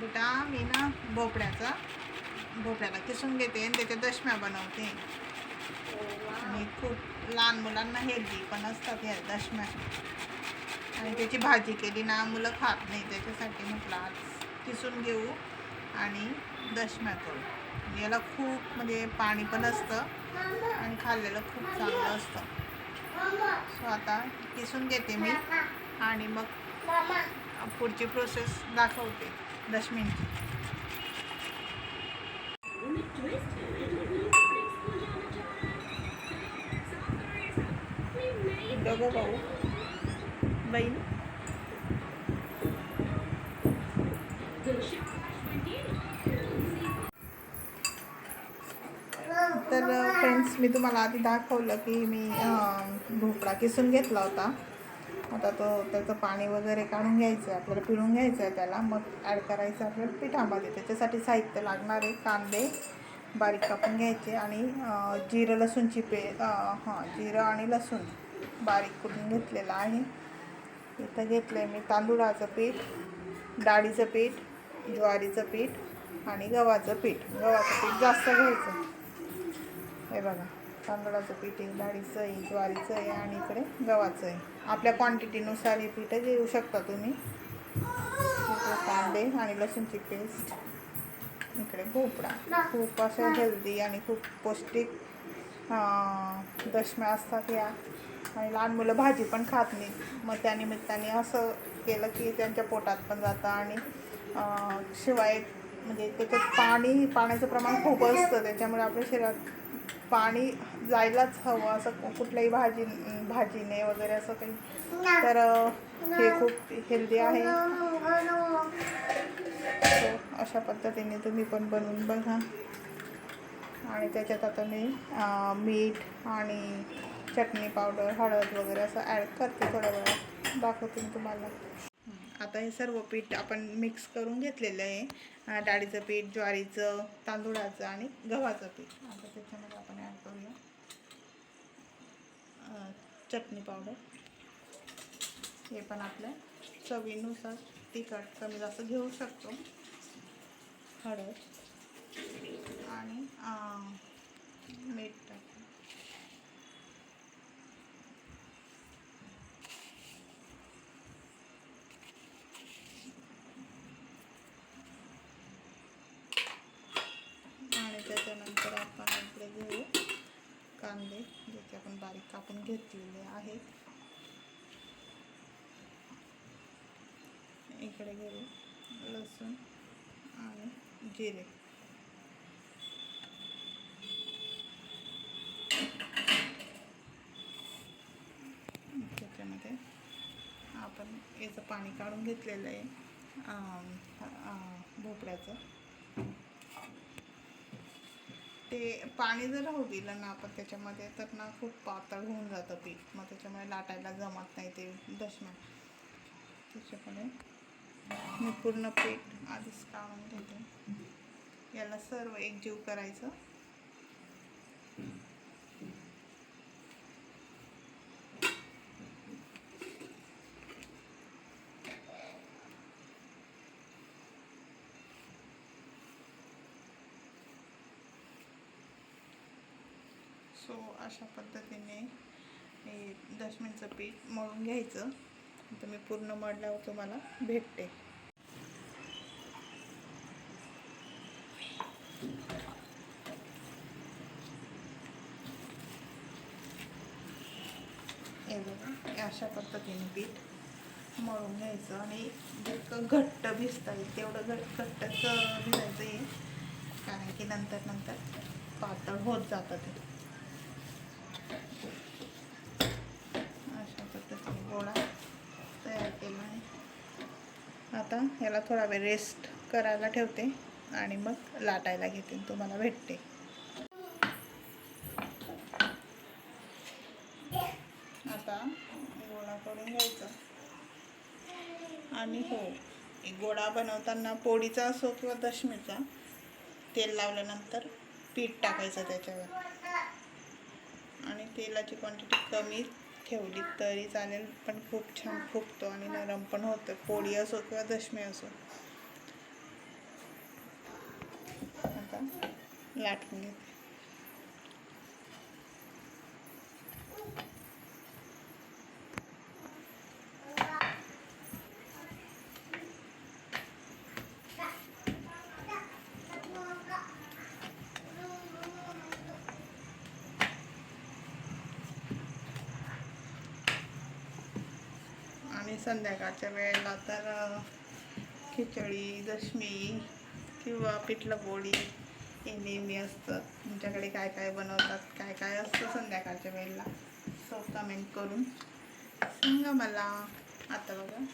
बेटा मी ना भोपळ्याचा भोपळ्याला किसून घेते आणि त्याच्या दशम्या बनवते. आणि खूप लहान मुलांना हेल्दी पण असतात ह्या दशम्या. आणि त्याची भाजी केली ना मुलं खात नाही त्याच्यासाठी म्हटलं आज किसून घेऊ आणि दशम्या करू. याला खूप म्हणजे पाणी पण असतं आणि खाल्लेलं खूप चांगलं असतं. सो आता किसून घेते मी आणि मग पुढची प्रोसेस दाखवते. दशमींची दोघं भाऊ बहीण. तर फ्रेंड्स मी तुम्हाला आधी दाखवलं की मी भोपळा किसून घेतला होता. आता तो त्याचं पाणी वगैरे काढून घ्यायचं आहे आपल्याला पिळून घ्यायचं आहे त्याला. मग ॲड करायचं आपल्याला पिठामध्ये त्याच्यासाठी साहित्य लागणार आहे कांदे बारीक कापून घ्यायचे आणि जिरं लसूणची पे हां जिरं आणि लसूण बारीक करून घेतलेलं आहे. इथं घेतलं आहे मी तांदुळाचं पीठ डाळीचं पीठ ज्वारीचं पीठ आणि गव्हाचं पीठ. गव्हाचं पीठ जास्त घ्यायचं. हे बघा. तांदळाचं पीठ आहे डाळीचं आहे ज्वारीचं आहे आणि इकडे गव्हाचं आहे. आपल्या क्वांटिटीनुसार हे पीठं घेऊ शकता तुम्ही. इकडे कांदे आणि लसूणची पेस्ट इकडे भोपळा. खूप असं हेल्दी आणि खूप पौष्टिक दशम्या असतात या. आणि लहान मुलं भाजी पण खात नाहीत. मग त्यानिमित्ताने असं केलं की त्यांच्या पोटात पण जातं आणि शिवाय म्हणजे त्याच्यात पाणी पाण्याचं प्रमाण खूप असतं. त्याच्यामुळे आपल्या शरीरात पाणी जायलाच हवं असं कुठल्याही भाजी भाजीने वगैरे असं काही. तर हे खूप हेल्दी आहे. So, अशा पद्धतीने तुम्ही पण बनवून बघा. आणि त्याच्यात आता मी मीठ आणि चटणी पावडर हळद वगैरे असं ॲड करते थोड्या वेळात. दाखवते मी तुम्हाला. हं, आता हे सर्व पीठ आपण मिक्स करून घेतलेलं आहे. डाळीचं पीठ ज्वारीचं तांदूळाचं आणि गव्हाचं पीठ. आता त्याच्यामध्ये आपण ॲड करूया अं, चटणी पावडर. हे पण आपल्या चवीनुसार तिखट कमी जास्त घेऊ शकतो. हळद आणि मीठ टाकू आणि त्याच्यानंतर आपण इकडे घेऊ कांदे. आपण बारीक कापून घेतलेले आहेत. इकडे घेऊ लसूण आणि जिरे. त्याच्यामध्ये आपण याचं पाणी काढून घेतलेलं आहे भोपळ्याचं. ते पाणी जर राहू दिलं ना आपण त्याच्यामध्ये तर ना खूप पातळ होऊन जातं पीठ. मग त्याच्यामुळे लाटायला जमत नाही ते दशम्या त्याच्यामुळे मी पूर्ण पीठ आधीच काढून घेते. याला सर्व एकजीव करायचं. सो अशा पद्धतीने हे दशमीचं पीठ मळून घ्यायचं. तर मी पूर्ण मळल्यावर तुम्हाला भेटते. हे बघा अशा पद्धतीने पीठ मळून घ्यायचं आणि जितकं घट्ट भिजता येईल तेवढं घट घट्टच भिजायचं आहे कारण की नंतर नंतर पातळ होत जातं ते अशा पद्धतीने गोळा तयार केला आहे आता याला थोडा वेळ रेस्ट करायला ठेवते आणि मग लाटायला घेते तुम्हाला भेटते. आता गोळा करून घ्यायचा. आणि हो एक गोळा बनवताना पोळीचा असो किंवा दशमीचा तेल लावल्यानंतर पीठ टाकायचं त्याच्यावर. आणि तेलाची क्वांटिटी कमी ठेवली तरी चालेल पण खूप छान फुगतो आणि नरम पण होतं पोळी असो किंवा दशमी असो. आता लाटून घेते. आणि संध्याकाळच्या वेळेला तर खिचडी दशमी किंवा पिठलं पोळी हे नेहमी असतं. तुमच्याकडे काय काय बनवतात काय काय असतं संध्याकाळच्या वेळेला? सो कमेंट करून सांगा मला. आता बघा.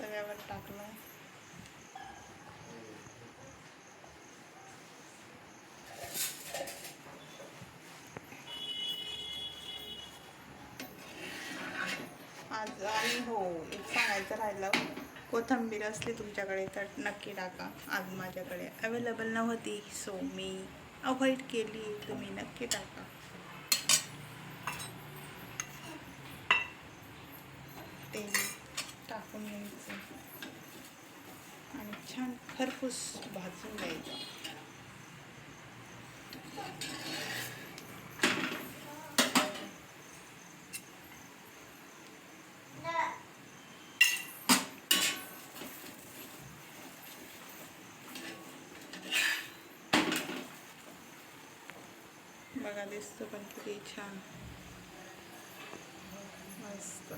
तव्यावर टाकलं. आज आणि हो एक सांगायचं राहिलं. कोथंबीर असली तुमच्याकडे तर नक्की टाका. आज माझ्याकडे अवेलेबल नव्हती सो मी अवॉइड केली. तुम्ही नक्की टाका. तेल टाकून घ्यायचं. आणि छान खरपूस भाजून घ्यायचं. बघा दिसतो पण किती छान. मस्त.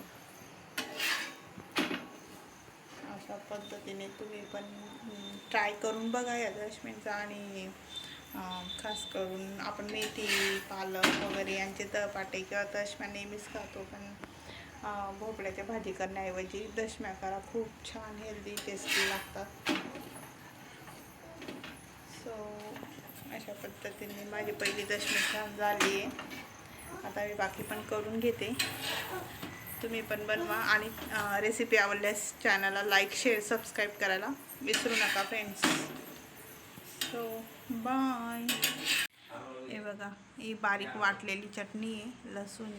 अशा पद्धतीने तुम्ही पण ट्राय करून बघा या दशमींचा आणि खास करून आपण मेथी पालक वगैरे यांचे तळपाटे किंवा दशम्या नेहमीच खातो पण भोपळ्याच्या भाजी करण्याऐवजी दशम्या करा. खूप छान हेल्दी टेस्टी लागतात. सो अशा पद्धतीने माझी पहिली दशमी छान झाली आहे. आता मी बाकी पण करून घेते. तुम्ही पण बनवा आणि रेसिपी आवडल्यास चॅनलला लाईक शेअर सबस्क्राईब करायला विसरू नका फ्रेंड्स सो बाय हे बघा ही बारीक वाटलेली चटणी आहे लसूण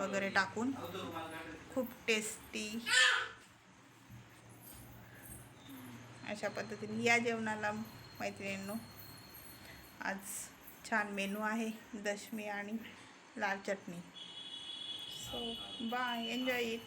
वगैरे टाकून. खूप टेस्टी अशा पद्धतीने या जेवणाला मैत्रिणींनो. आज छान मेनू आहे दशमी आणि लाल चटणी. So bye enjoy it